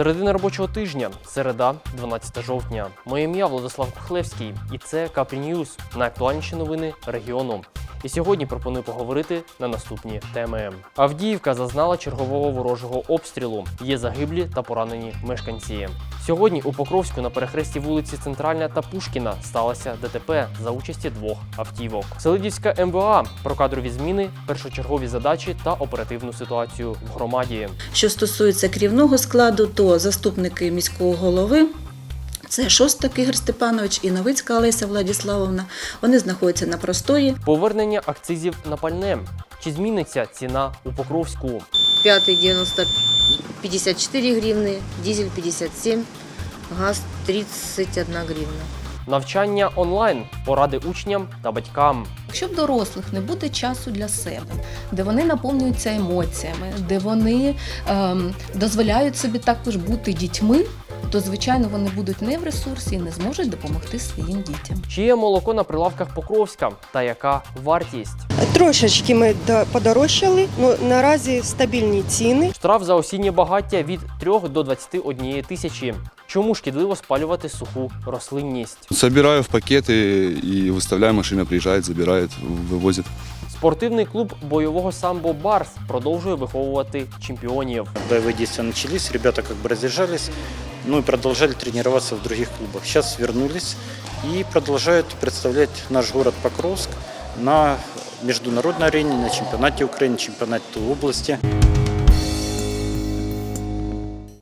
Середина робочого тижня, середа, 12 жовтня. Моє ім'я Владислав Кухлевський, і це Капрі Ньюз, найактуальніші новини регіону. І сьогодні пропоную поговорити на наступні теми. Авдіївка зазнала чергового ворожого обстрілу. Є загиблі та поранені мешканці. Сьогодні у Покровську на перехресті вулиці Центральна та Пушкіна сталося ДТП за участі двох автівок. Селидівська МВА про кадрові зміни, першочергові задачі та оперативну ситуацію в громаді. Що стосується керівного складу, то заступники міського голови. Це Шостак Ігор Степанович і Новицька Олеся Владіславовна. Вони знаходяться на простої. Повернення акцизів на пальне. Чи зміниться ціна у Покровську? Пятый 90 54 гривны, дизель 57, газ 31 гривна. Навчання онлайн, поради учням та батькам. Якщо в дорослих не буде часу для себе, де вони наповнюються емоціями, де вони ем, дозволяють собі також бути дітьми, то звичайно вони будуть не в ресурсі і не зможуть допомогти своїм дітям. Чи є молоко на прилавках Покровська та яка вартість? Трошечки ми да- подорожчали, але наразі стабільні ціни. Штраф за осіннє багаття від 3 до 21 тисячі. Чому шкідливо спалювати суху рослинність? Собираю в пакеты и выставляю, машина приезжает, забирает, вывозит. Спортивний клуб бойового самбо Барс продовжує виховувати чемпіонів. Боевые действия начались, ребята как бы раздержались, ну и продолжали тренироваться в других клубах. Сейчас вернулись и продолжают представлять наш город Покровск на международной арене, на чемпионате Украины, чемпионате области.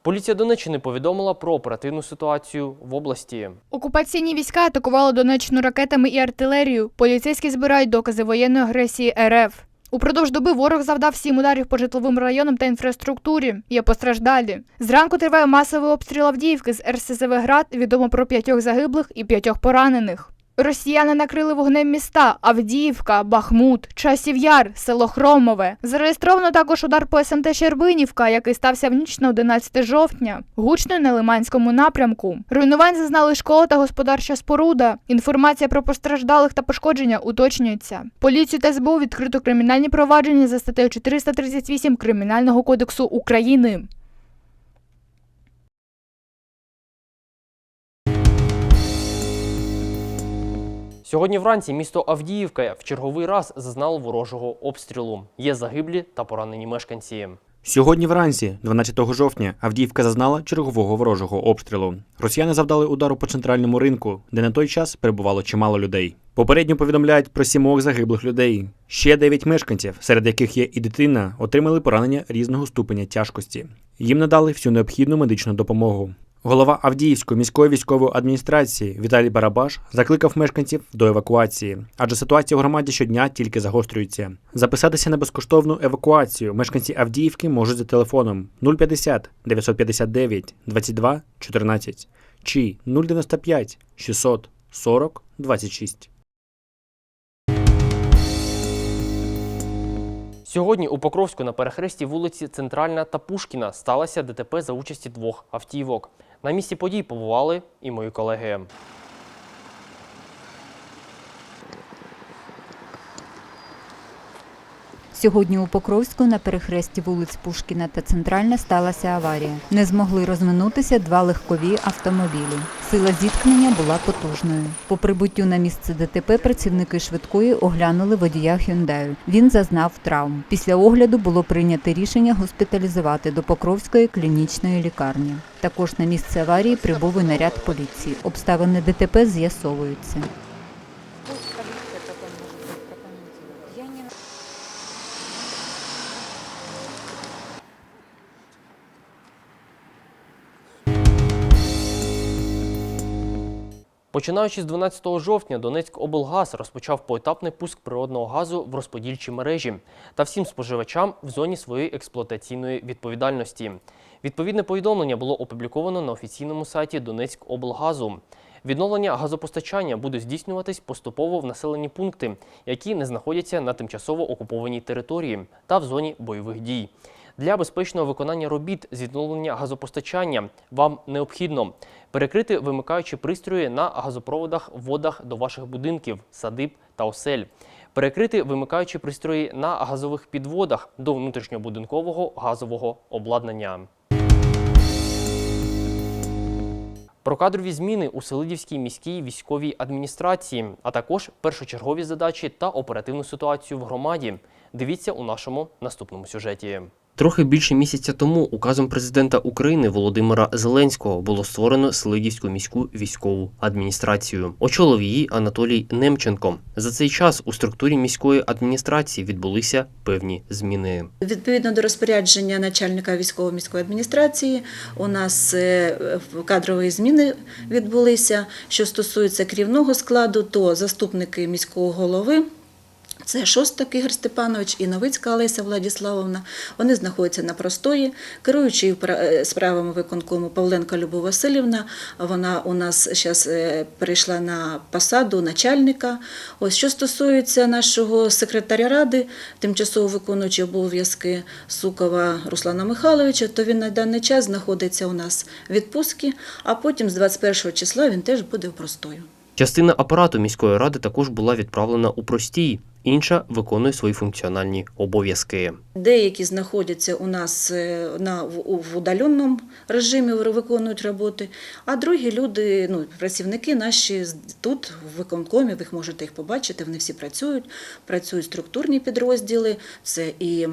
Поліція Донеччини повідомила про оперативну ситуацію в області. Окупаційні війська атакували Донеччину ракетами і артилерією. Поліцейські збирають докази воєнної агресії РФ. Упродовж доби ворог завдав сім ударів по житловим районам та інфраструктурі. Є постраждалі. Зранку триває масовий обстріл Авдіївки з РСЗВ «Град». Відомо про п'ятьох загиблих і п'ятьох поранених. Росіяни накрили вогнем міста Авдіївка, Бахмут, Часів Яр, село Хромове. Зареєстровано також удар по СМТ Щербинівка, який стався в ніч на 11 жовтня. Гучно на Лиманському напрямку. Руйнувань зазнали школа та господарча споруда. Інформація про постраждалих та пошкодження уточнюється. Поліцію та СБУ відкрито кримінальні провадження за статтею 438 Кримінального кодексу України. Сьогодні вранці місто Авдіївка в черговий раз зазнало ворожого обстрілу. Є загиблі та поранені мешканці. Сьогодні вранці, 12 жовтня, Авдіївка зазнала чергового ворожого обстрілу. Росіяни завдали удару по центральному ринку, де на той час перебувало чимало людей. Попередньо повідомляють про сімох загиблих людей. Ще дев'ять мешканців, серед яких є і дитина, отримали поранення різного ступеня тяжкості. Їм надали всю необхідну медичну допомогу. Голова Авдіївської міської військової адміністрації Віталій Барабаш закликав мешканців до евакуації, адже ситуація в громаді щодня тільки загострюється. Записатися на безкоштовну евакуацію мешканці Авдіївки можуть за телефоном 050 959 22 14 чи 095 640 26. Сьогодні у Покровську на перехресті вулиці Центральна та Пушкіна сталося ДТП за участі двох автівок. На місці подій побували і мої колеги. Сьогодні у Покровську на перехресті вулиць Пушкіна та Центральна сталася аварія. Не змогли розминутися два легкові автомобілі. Сила зіткнення була потужною. По прибуттю на місце ДТП працівники швидкої оглянули водія Hyundai. Він зазнав травм. Після огляду було прийнято рішення госпіталізувати до Покровської клінічної лікарні. Також на місце аварії прибув і наряд поліції. Обставини ДТП з'ясовуються. Починаючи з 12 жовтня, Донецьк облгаз розпочав поетапний пуск природного газу в розподільчі мережі та всім споживачам в зоні своєї експлуатаційної відповідальності. Відповідне повідомлення було опубліковано на офіційному сайті Донецьк облгазу. Відновлення газопостачання буде здійснюватись поступово в населені пункти, які не знаходяться на тимчасово окупованій території та в зоні бойових дій. Для безпечного виконання робіт з відновлення газопостачання вам необхідно перекрити вимикаючі пристрої на газопроводах водах до ваших будинків, садиб та осель, перекрити вимикаючі пристрої на газових підводах до внутрішньобудинкового газового обладнання. Про кадрові зміни у Селидівській міській військовій адміністрації, а також першочергові задачі та оперативну ситуацію в громаді. Дивіться у нашому наступному сюжеті. Трохи більше місяця тому указом президента України Володимира Зеленського було створено Селидівську міську військову адміністрацію. Очолив її Анатолій Немченко. За цей час у структурі міської адміністрації відбулися певні зміни. Відповідно до розпорядження начальника військово міської адміністрації, у нас е, кадрові зміни відбулися. Що стосується керівного складу, то заступники міського голови. Це Шостак Ігор Степанович і Новицька Олеся Владіславовна. Вони знаходяться на простої. Керуючий е, справами виконкому Павленко Любов Васильівна. Вона у нас зараз перейшла на посаду начальника. Ось що стосується нашого секретаря ради, тимчасово виконуючого обов'язки Сукова Руслана Михайловича, то він на даний час знаходиться у нас в відпустці, а потім з 21 числа він теж буде в простою. Частина апарату міської ради також була відправлена у простій, інша виконує свої функціональні обов'язки. Деякі знаходяться у нас е, на, в, удаленому режимі, виконують роботи, а другі люди, ну, працівники наші тут, в виконкомі, ви можете їх побачити, вони всі працюють, працюють структурні підрозділи, це і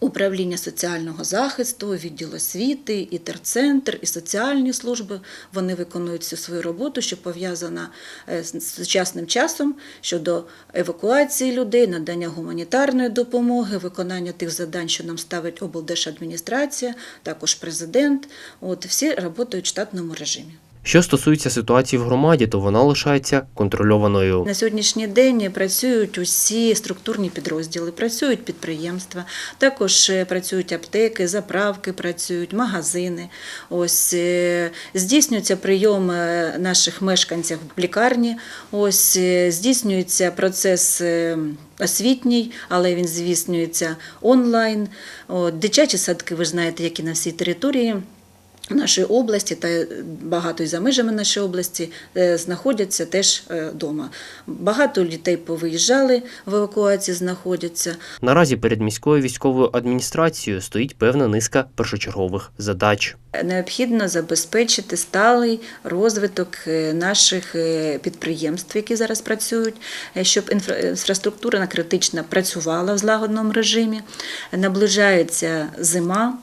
Управління соціального захисту, відділ освіти, і терцентр, і соціальні служби вони виконують всю свою роботу, що пов'язана е, з сучасним часом щодо евакуації людей, надання гуманітарної допомоги, виконання тих завдань, що нам ставить облдержадміністрація, також президент. От всі працюють в штатному режимі. Що стосується ситуації в громаді, то вона лишається контрольованою. На сьогоднішній день працюють усі структурні підрозділи, працюють підприємства, також е, працюють аптеки, заправки, працюють магазини. Ось е, здійснюється прийом е, наших мешканців в лікарні. Ось здійснюється процес. Освітній, але він здійснюється онлайн. Дитячі садки, ви знаєте, які на всій території нашої області та багато і за межами нашої області е, знаходяться теж вдома. Багато дітей повиїжджали в евакуації, знаходяться. Наразі перед міською військовою адміністрацією стоїть певна низка першочергових задач. Необхідно забезпечити сталий розвиток е, наших е, підприємств, які зараз працюють, е, щоб інфра- інфраструктура критична працювала в злагодному режимі. Наближається зима.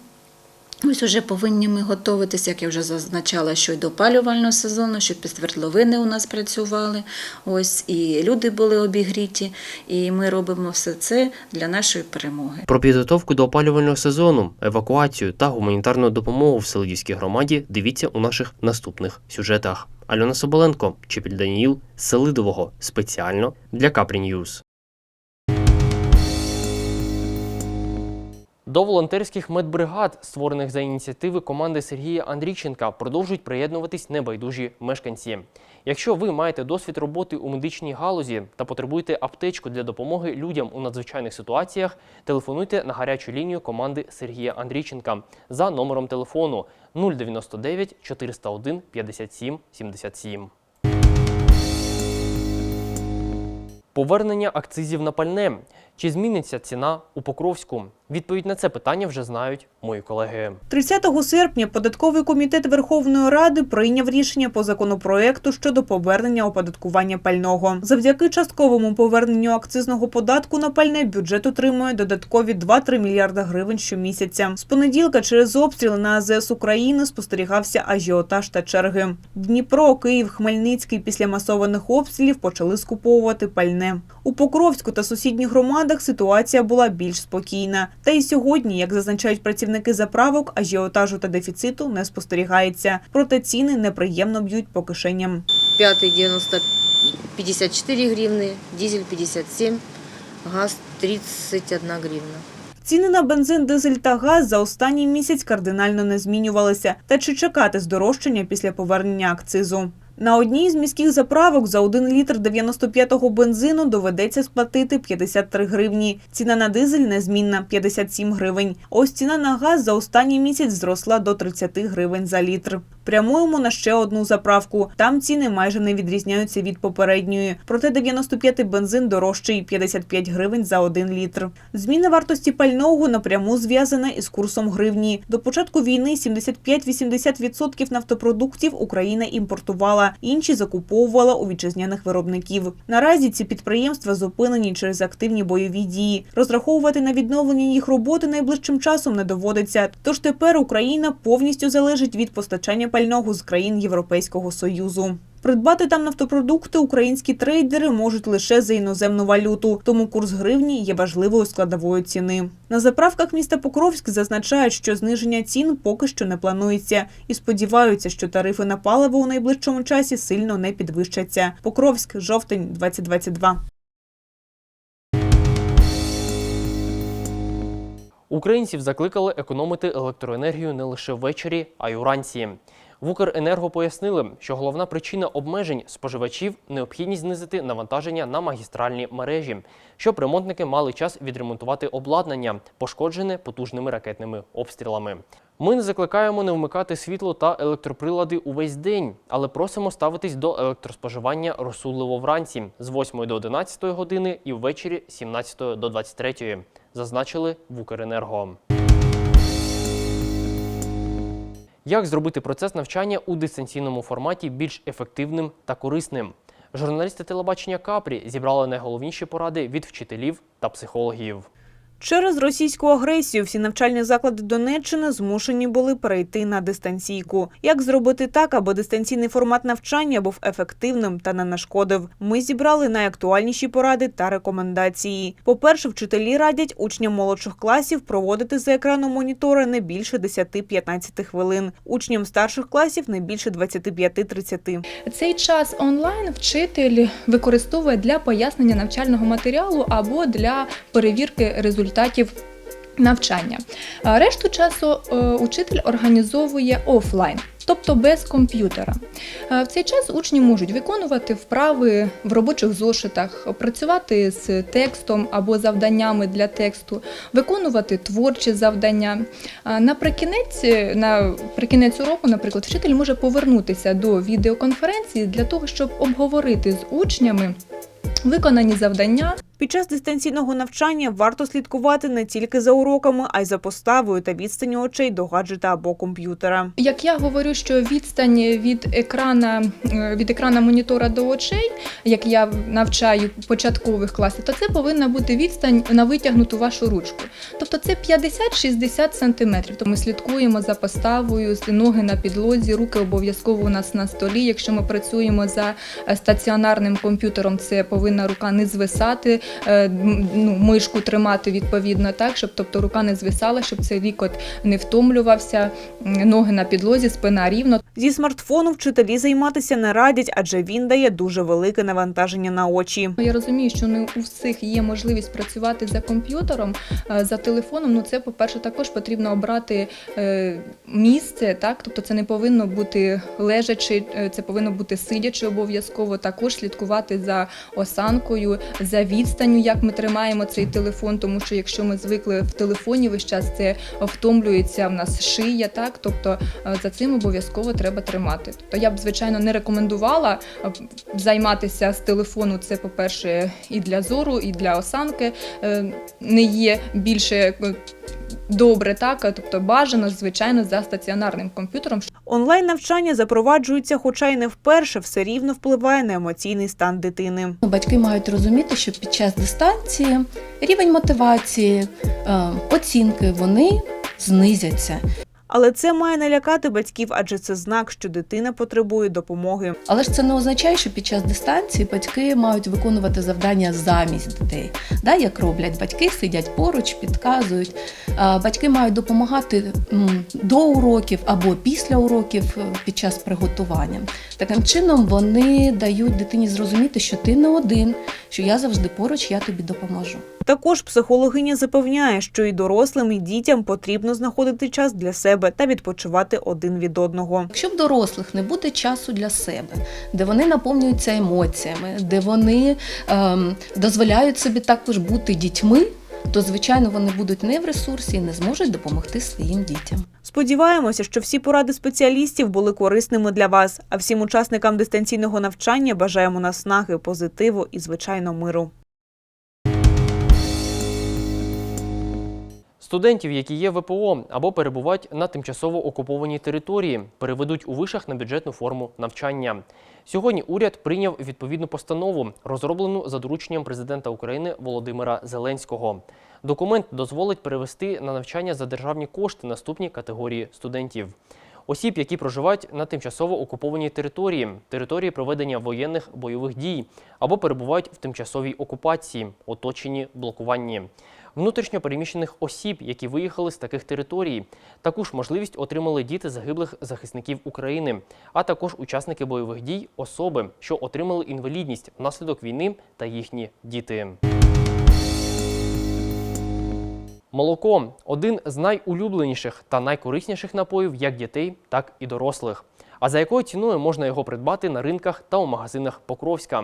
Ось уже повинні ми готуватися, як я вже зазначала, що й до опалювального сезону, щоб і свердловини у нас працювали. Ось і люди були обігріті, і ми робимо все це для нашої перемоги. Про підготовку до опалювального сезону, евакуацію та гуманітарну допомогу в Селидівській громаді дивіться у наших наступних сюжетах. Альона Соболенко, Чепіль Даніїл, Селидового спеціально для Капрі Ньюз. До волонтерських медбригад, створених за ініціативи команди Сергія Андрійченка, продовжують приєднуватись небайдужі мешканці. Якщо ви маєте досвід роботи у медичній галузі та потребуєте аптечку для допомоги людям у надзвичайних ситуаціях, телефонуйте на гарячу лінію команди Сергія Андрійченка за номером телефону 099 401 57 77. Повернення акцизів на пальне. Чи зміниться ціна у Покровську? Відповідь на це питання вже знають мої колеги. 30 серпня податковий комітет Верховної Ради прийняв рішення по законопроекту щодо повернення оподаткування пального. Завдяки частковому поверненню акцизного податку на пальне бюджет отримує додаткові 2-3 мільярда гривень щомісяця. З понеділка через обстріли на АЗС України спостерігався ажіотаж та черги. Дніпро, Київ, Хмельницький після масованих обстрілів почали скуповувати пальне. У Покровську та сусідніх громадах ситуація була більш спокійна. Та й сьогодні, як зазначають працівники заправок, ажіотажу та дефіциту не спостерігається. Проте ціни неприємно б'ють по кишеням. Пятый 90 54 гривны, дизель 57, газ 31 гривна. Ціни на бензин, дизель та газ за останній місяць кардинально не змінювалися. Та чи чекати здорожчання після повернення акцизу? На одній з міських заправок за 1 літр 95-го бензину доведеться сплатити 53 гривні. Ціна на дизель незмінна – 57 гривень. Ось ціна на газ за останній місяць зросла до 30 гривень за літр. Прямуємо на ще одну заправку. Там ціни майже не відрізняються від попередньої. Проте 95-й бензин дорожчий 55 гривень за 1 літр. Зміна вартості пального напряму зв'язана із курсом гривні. До початку війни 75-80% нафтопродуктів Україна імпортувала, інші закуповувала у вітчизняних виробників. Наразі ці підприємства зупинені через активні бойові дії. Розраховувати на відновлення їх роботи найближчим часом не доводиться. Тож тепер Україна повністю залежить від постачання пального з країн Європейського союзу. Придбати там нафтопродукти українські трейдери можуть лише за іноземну валюту, тому курс гривні є важливою складовою ціни. На заправках міста Покровськ зазначають, що зниження цін поки що не планується, і сподіваються, що тарифи на паливо у найближчому часі сильно не підвищаться. Покровськ, жовтень, 2022. Українців закликали економити електроенергію не лише ввечері, а й уранці. В Укренерго пояснили, що головна причина обмежень споживачів необхідність знизити навантаження на магістральні мережі, щоб ремонтники мали час відремонтувати обладнання, пошкоджене потужними ракетними обстрілами. Ми не закликаємо не вмикати світло та електроприлади увесь день, але просимо ставитись до електроспоживання розсудливо вранці з 8 до 11 години і ввечері з 17 до 23, зазначили в Укренерго. Як зробити процес навчання у дистанційному форматі більш ефективним та корисним? Журналісти телебачення Капрі зібрали найголовніші поради від вчителів та психологів. Через російську агресію всі навчальні заклади Донеччини змушені були перейти на дистанційку. Як зробити так, аби дистанційний формат навчання був ефективним та не нашкодив? Ми зібрали найактуальніші поради та рекомендації. По-перше, вчителі радять учням молодших класів проводити за екраном монітора не більше 10-15 хвилин, учням старших класів не більше 25-30. Цей час онлайн вчитель використовує для пояснення навчального матеріалу або для перевірки результатів навчання. Решту часу е, учитель організовує офлайн. Тобто без комп'ютера. Е, В цей час учні можуть виконувати вправи в робочих зошитах, працювати з текстом або завданнями для тексту, виконувати творчі завдання. Наприкінець, наприкінець уроку, наприклад, вчитель може повернутися до відеоконференції для того, щоб обговорити з учнями виконані завдання. Під час дистанційного навчання варто слідкувати не тільки за уроками, а й за поставою та відстанню очей до гаджета або комп'ютера. Як я говорю, що відстань від екрана е, від екрана монітора до очей, як я навчаю початкових класів, то це повинна бути відстань на витягнуту вашу ручку. Тобто це 50-60 сантиметрів. То ми слідкуємо за поставою, з ноги на підлозі, руки обов'язково у нас на столі. Якщо ми працюємо за е, стаціонарним комп'ютером, це повинна рука не звисати, ну, мишку тримати відповідно так, щоб тобто рука не звисала, щоб цей лікот не втомлювався, ноги на підлозі, спина рівно. Зі смартфону вчителі займатися не радять, адже він дає дуже велике навантаження на очі. Я розумію, що не у всіх є можливість працювати за комп'ютером, е, за телефоном. Ну це, по-перше, також потрібно обрати е, місце, так тобто це не повинно бути лежачи, е, це повинно бути сидячи обов'язково. Також слідкувати за осанкою, за відстанню, як ми тримаємо цей телефон, тому що якщо ми звикли в телефоні весь час, це втомлюється в нас шия, так тобто е, за цим обов'язково треба тримати. Тобто я б звичайно не рекомендувала е, займатися з телефону. Це, по-перше, і для зору, і для осанки е, не є більше добре, так тобто бажано, звичайно, за стаціонарним комп'ютером. Онлайн навчання запроваджується, хоча й не вперше, все рівно впливає на емоційний стан дитини. Батьки мають розуміти, що під час дистанції рівень мотивації, е, оцінки вони знизяться. Але це має не лякати батьків, адже це знак, що дитина потребує допомоги. Але ж це не означає, що під час дистанції батьки мають виконувати завдання замість дітей. Да, як роблять батьки, сидять поруч, підказують. Батьки мають допомагати до уроків або після уроків е, під час приготування. Таким чином вони дають дитині зрозуміти, що ти не один, що я завжди поруч, я тобі допоможу. Також психологиня запевняє, що і дорослим, і дітям потрібно знаходити час для себе та відпочивати один від одного. Якщо в дорослих не буде часу для себе, де вони наповнюються емоціями, де вони ем, дозволяють собі також бути дітьми, то звичайно вони будуть не в ресурсі і не зможуть допомогти своїм дітям. Сподіваємося, що всі поради спеціалістів були корисними для вас. А всім учасникам дистанційного навчання бажаємо наснаги, позитиву і звичайно миру. Студентів, які є ВПО або перебувають на тимчасово окупованій території, переведуть у вишах на бюджетну форму навчання. Сьогодні уряд прийняв відповідну постанову, розроблену за дорученням президента України Володимира Зеленського. Документ дозволить перевести на навчання за державні кошти наступні категорії студентів. Осіб, які проживають на тимчасово окупованій території, території проведення воєнних бойових дій або перебувають в тимчасовій окупації, оточенні блокуванні внутрішньо переміщених осіб, які виїхали з таких територій. Таку ж можливість отримали діти загиблих захисників України, а також учасники бойових дій, особи, що отримали інвалідність внаслідок війни та їхні діти. Молоко один з найулюбленіших та найкорисніших напоїв як дітей, так і дорослих. А за якою ціною можна його придбати на ринках та у магазинах Покровська?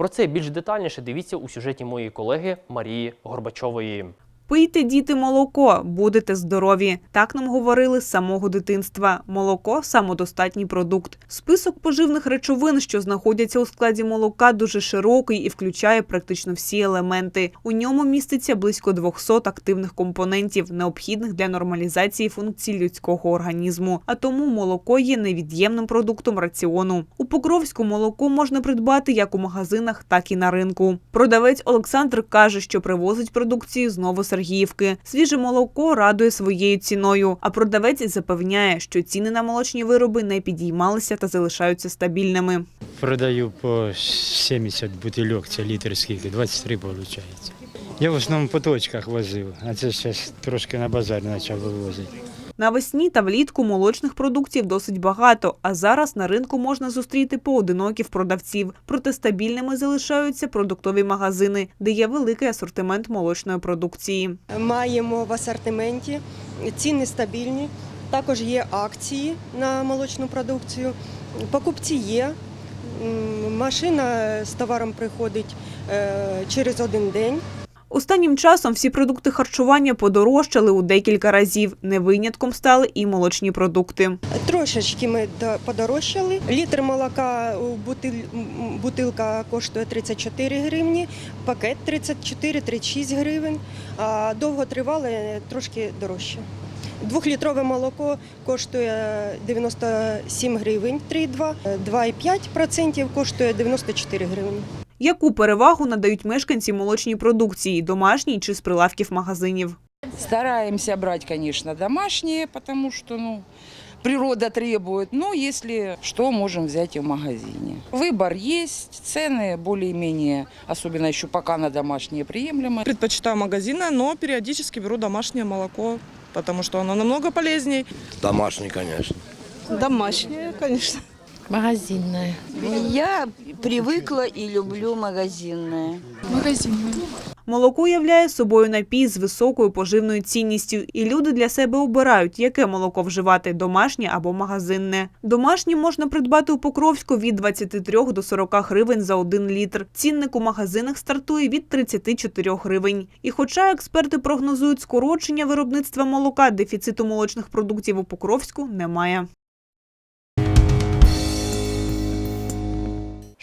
Про це більш детальніше дивіться у сюжеті моєї колеги Марії Горбачової. Пийте, діти, молоко, будете здорові. Так нам говорили з самого дитинства. Молоко самодостатній продукт. Список поживних речовин, що знаходяться у складі молока, дуже широкий і включає практично всі елементи. У ньому міститься близько 200 активних компонентів, необхідних для нормалізації функцій людського організму. А тому молоко є невід'ємним продуктом раціону. У Покровську молоко можна придбати як у магазинах, так і на ринку. Продавець Олександр каже, що привозить продукцію з Новосергіївки. Свіже молоко радує своєю ціною, а продавець запевняє, що ціни на молочні вироби не підіймалися та залишаються стабільними. Продаю по 70 бутильок, це літр скільки, 23 виходить. Я в основному по точках возив, а це зараз трошки на базар почав вивозити. Навесні та влітку молочних продуктів досить багато, а зараз на ринку можна зустріти поодиноків продавців. Проте стабільними залишаються продуктові магазини, де є великий асортимент молочної продукції. Маємо в асортименті ціни стабільні. Також є акції на молочну продукцію. Покупці є. Машина з товаром приходить е, через один день. Останнім часом всі продукти харчування подорожчали у декілька разів. Не винятком стали і молочні продукти. Трошечки ми подорожчали. Літр молока бутилка коштує 34 гривні, пакет 34-36 гривень, а довготривале трошки дорожче. Двохлітрове молоко коштує 97 гривень 3,2, 2,5% коштує 94 гривні. Яку перевагу надають мешканці молочній продукції, домашній чи з прилавків магазинів? Стараемся брать, конечно, домашние, потому что, ну, природа требует. Но если что, можем взять и в магазине. Выбор есть, цены более-менее, особенно еще пока на домашние, приемлемые. Предпочитаю магазины, но периодически беру домашнее молоко, потому что оно намного полезней. Домашний, конечно. Домашнее, конечно. Магазинная. Я привыкла и люблю магазинное. Магазинная. Молоко являє собою напій з високою поживною цінністю, і люди для себе обирають, яке молоко вживати домашнє або магазинне. Домашнє можна придбати у Покровську від 23 до 40 гривень за один літр. Цінник у магазинах стартує від 34 гривень. І хоча експерти прогнозують скорочення виробництва молока, дефіциту молочних продуктів у Покровську немає.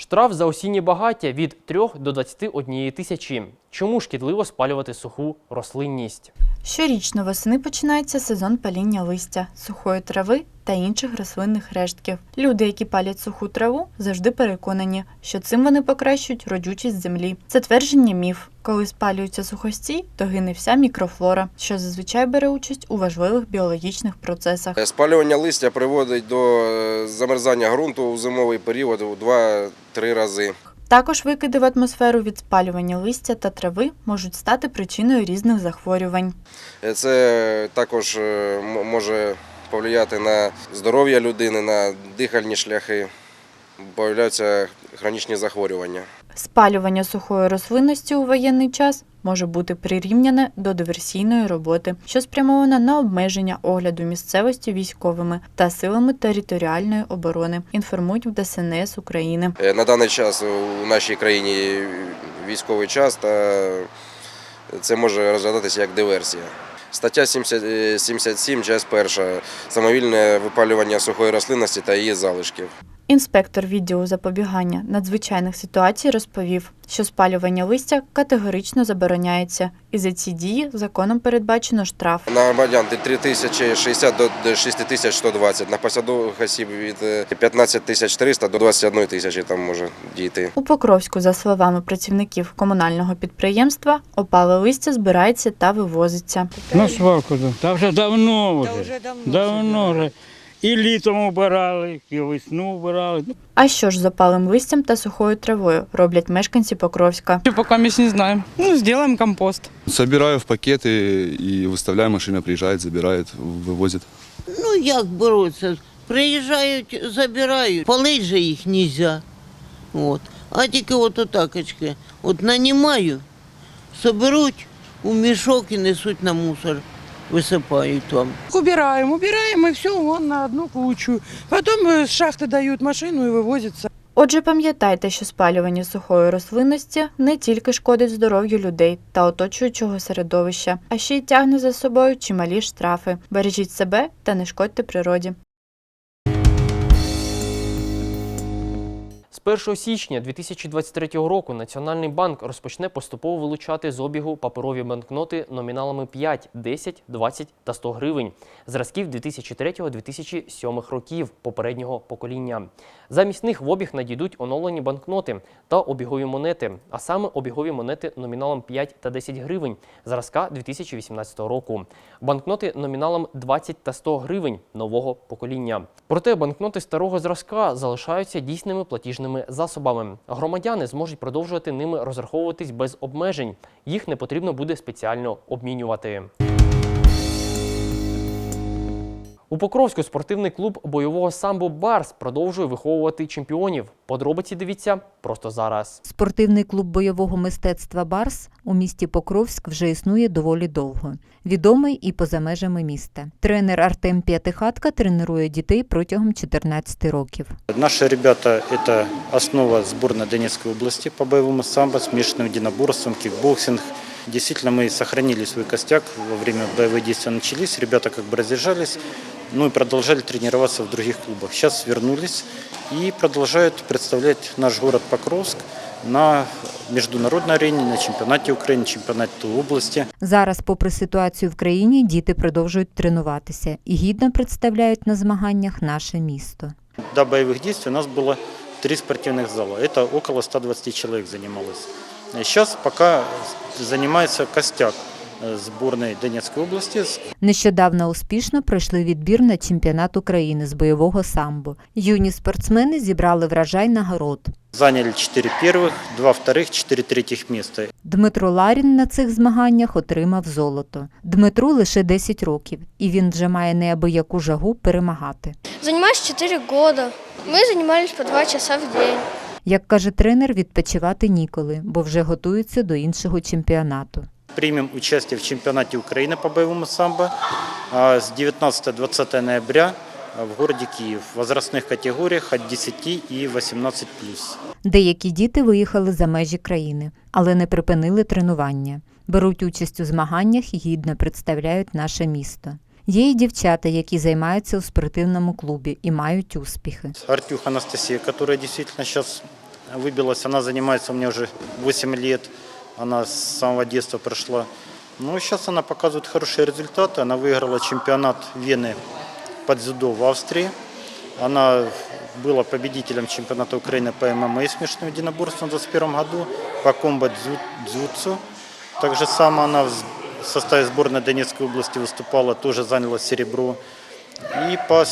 Штраф за осінні багаття від 3 до 21 тисячі. Чому шкідливо спалювати суху рослинність? Щорічно восени починається сезон паління листя, сухої трави та інших рослинних рештків. Люди, які палять суху траву, завжди переконані, що цим вони покращують родючість землі. Це твердження міф. Коли спалюється сухостій, то гине вся мікрофлора, що зазвичай бере участь у важливих біологічних процесах. Спалювання листя приводить до е, замерзання ґрунту у зимовий період у 2-3 рази. Також викиди в атмосферу від спалювання листя та трави можуть стати причиною різних захворювань. Е, Це також е, може повлияти на здоров'я людини, на дихальні шляхи. Появляються хронічні захворювання. Спалювання сухої рослинності у воєнний час може бути прирівняне до диверсійної роботи, що спрямована на обмеження огляду місцевості військовими та силами територіальної оборони. Інформують в ДСНС України. Е, На даний час у нашій країні військовий час та це може розглядатися як диверсія. Стаття 70, е, 77, часть перша самовільне випалювання сухої рослинності та її залишків. Інспектор відділу запобігання надзвичайних ситуацій розповів, що спалювання листя категорично забороняється, і за ці дії законом передбачено штраф. На громадян від 3060 до 6120, на посадових осіб від е, 15300 до 21 тисячі там може дійти. У Покровську, за словами працівників комунального підприємства, опале листя збирається та вивозиться. На свалку. Та вже давно вже. давно вже. І літом убирали, і весну убирали. А що ж з опалим листям та сухою травою роблять мешканці Покровська? Пока мы не знаем. Ну, сделаем компост. Собираю в пакеты и выставляю, машина приезжает, забирает, вывозит. Ну як боротися? Приїжджають, забирають. Палить же їх нельзя. От. А тільки от отакочки. От нанімаю, соберуть у мішок і несуть на мусор, висипають там. Убираем, убираем, и все, вон на одну кучу. Потом э, с шахты дают машину и вывозится. Отже, пам'ятайте, що спалювання сухої рослинності не тільки шкодить здоров'ю людей та оточуючого середовища, а ще й тягне за собою чималі штрафи. Бережіть себе та не шкодьте природі. 1 січня 2023 року Національний банк розпочне поступово вилучати з обігу паперові банкноти номіналами 5, 10, 20 та 100 гривень зразків 2003-2007 років попереднього покоління. Замість них в обіг надійдуть оновлені банкноти та обігові монети, а саме обігові монети номіналом 5 та 10 гривень зразка 2018 року, банкноти номіналом 20 та 100 гривень нового покоління. Проте банкноти старого зразка залишаються дійсними платіжними засобами. Громадяни зможуть продовжувати ними розраховуватись без обмежень. Їх не потрібно буде спеціально обмінювати. У Покровську спортивний клуб бойового самбо Барс продовжує виховувати чемпіонів. Подробиці дивіться просто зараз. Спортивний клуб бойового мистецтва Барс у місті Покровськ вже існує доволі довго. Відомий і поза межами міста. Тренер Артем П'ятихатка тренує дітей протягом 14 років. Наши ребята – это основа сборной Донецкой области по боевому самбо, смешанным единоборством, кикбоксинг. Действительно, мы сохранили свой костяк во время боевых действий начались. Ребята как бы раздержались, ну и продолжали тренироваться в других клубах. Сейчас вернулись и продолжают представлять наш город Покровск на международной арене, на чемпионате Украины, чемпионате области. Зараз, попри ситуацію в країні, діти продовжують тренуватися і гідно представляють на змаганнях наше місто. До боевых действий у нас было три спортивных зала. Это около 120 человек занималось. Сейчас пока занимается костяк э, сборной Донецкой области. Нещодавно успішно пройшли відбір на чемпіонат України з бойового самбо. Юні спортсмени зібрали врожай нагород. Заняли 4 первых, 2 вторых, 4 третьих места. Дмитро Ларін на цих змаганнях отримав золото. Дмитру лише 10 років, і він вже має неабияку жагу перемагати. Занимаюсь 4 года. Мы занимались по 2 часа в день. Як каже тренер, відпочивати ніколи, бо вже готується до іншого чемпіонату. Примем участие в чемпионате Украины по боевому самбо с 19-20 ноября в городе Киев в возрастных категориях от 10 и 18+. Деякі діти виїхали за межі країни, але не припинили тренування. Беруть участь у змаганнях і гідно представляють наше місто. Є й дівчата, які займаються у спортивному клубі і мають успіхи. Артюх Анастасия, которая действительно сейчас выбилась, она занимается меня уже 8 лет, она с самого детства прошла. Ну, сейчас она показывает хорошие результаты. Она выиграла чемпионат Вены по дзюдо в Австрии. Она была победителем чемпионата Украины по ММА и смешанным единоборством в 2021 году, по комбо дзю- дзюцу. Также сама она в составе сборной Донецкой области выступала, тоже заняла серебро. И по,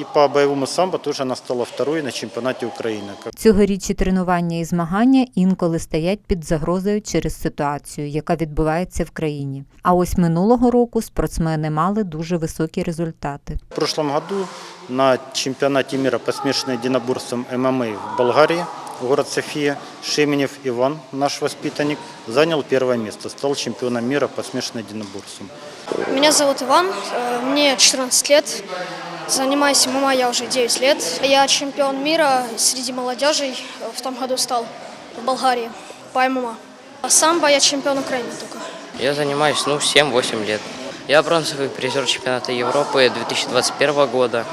и по боевому самбо тоже она стала второй на чемпионате Украины. Цьогорічні тренування і змагання інколи стоять під загрозою через ситуацію, яка відбувається в країні. А ось минулого року спортсмени мали дуже високі результати. В прошлом году на чемпионате мира по смешанным единоборствам ММА в Болгарии, город София, Шеменев Иван, наш воспитанник, занял первое место, стал чемпионом мира по смешанным единоборствам. Меня зовут Иван, э, мне 14 лет. Занимаюсь ММА я уже 9 лет. Я чемпион мира среди молодежи в том году стал в Болгарии по ММА. А самбо я чемпион Украины только. Я занимаюсь, ну, 7-8 лет. Я бронзовый призер чемпионата Европы 2021 года.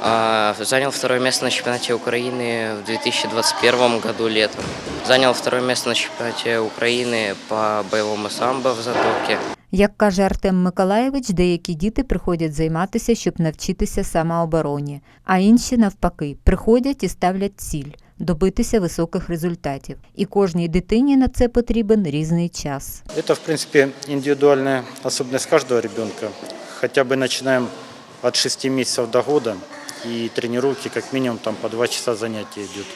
А, Занял второе место на чемпионате Украины в 2021 году летом. Занял второе место на чемпионате Украины по боевому самбо в Затоке. Як каже Артем Миколаєвич, деякі діти приходять займатися, щоб навчитися самообороні, а інші, навпаки, приходять і ставлять ціль добитися високих результатів. І кожній дитині на це потрібен різний час. Это, в принципе, индивидуальная особенность каждого ребенка. Хотя бы начинаем от 6 месяцев до года, и тренировки как минимум там по 2 часа занятия идет.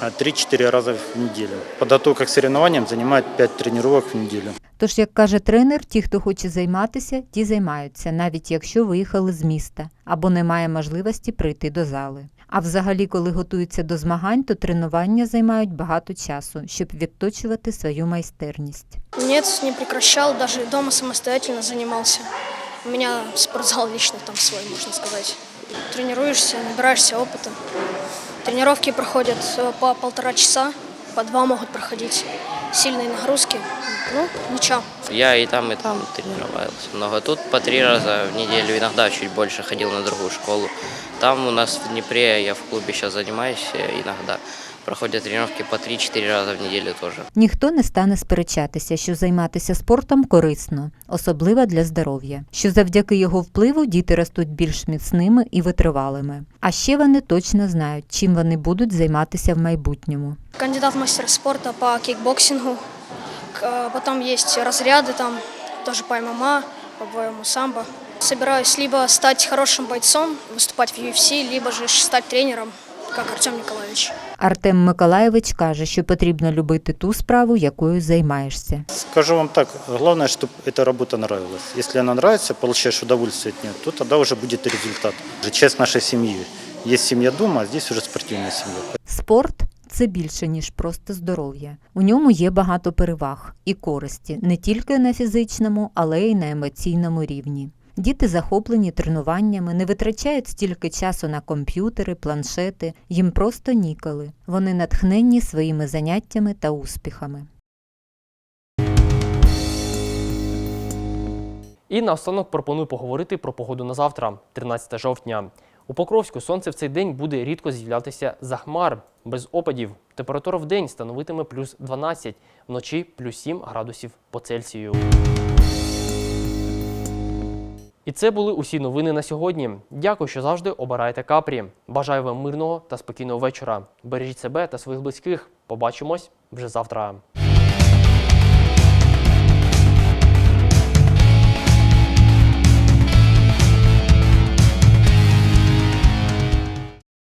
А 3-4 раза в неделю. Подготовка к соревнованиям занимает 5 тренировок в неделю. Тож, як каже тренер, ті, хто хоче займатися, ті займаються, навіть якщо виїхали з міста або немає можливості прийти до зали. А взагалі, коли готуються до змагань, то тренування займають багато часу, щоб відточувати свою майстерність. Нет, не прекращал, даже дома самостоятельно занимался. У меня спортзал лично там свой, можно сказать. Тренируешься, набираешься опыта. Тренировки проходят э, по полтора часа, по два могут проходить. Сильные нагрузки. Ну, ничего. Я и там, и там тренировался много. Тут по три раза в неделю, иногда чуть больше ходил на другую школу. Там у нас в Днепре, я в клубе сейчас занимаюсь э, иногда Проходят тренировки по 3-4 раза в неделю тоже. Ніхто не стане сперечатися, що займатися спортом корисно, особливо для здоров'я, що завдяки його впливу діти ростуть більш міцними і витривалими. А ще вони точно знають, чим вони будуть займатися в майбутньому. Кандидат в мастера спорта по кикбоксингу. К- э, Потом есть разряды там, тоже по ММА, по боевому самбо. Собираюсь либо стать хорошим бойцом, выступать в UFC, либо же стать тренером, как Артем Николаевич. Артем Миколаєвич каже, що потрібно любити ту справу, якою займаєшся. Скажу вам так, главное, чтобы эта работа нравилась. Если она нравится, получаешь удовольствие от нее, то тогда уже будет и результат. Уже часть нашей семьи. Есть семья дома, а здесь уже спортивная семья. Спорт це більше, ніж просто здоров'я. У ньому є багато переваг і користі не тільки на фізичному, але й на емоційному рівні. Діти захоплені тренуваннями, не витрачають стільки часу на комп'ютери, планшети, їм просто ніколи. Вони натхненні своїми заняттями та успіхами. І наостанок пропоную поговорити про погоду на завтра, 13 жовтня. У Покровську сонце в цей день буде рідко з'являтися за хмар, без опадів. Температура в день становитиме плюс 12, вночі плюс 7 градусів по Цельсію. І це були усі новини на сьогодні. Дякую, що завжди обираєте капрі. Бажаю вам мирного та спокійного вечора. Бережіть себе та своїх близьких. Побачимось вже завтра.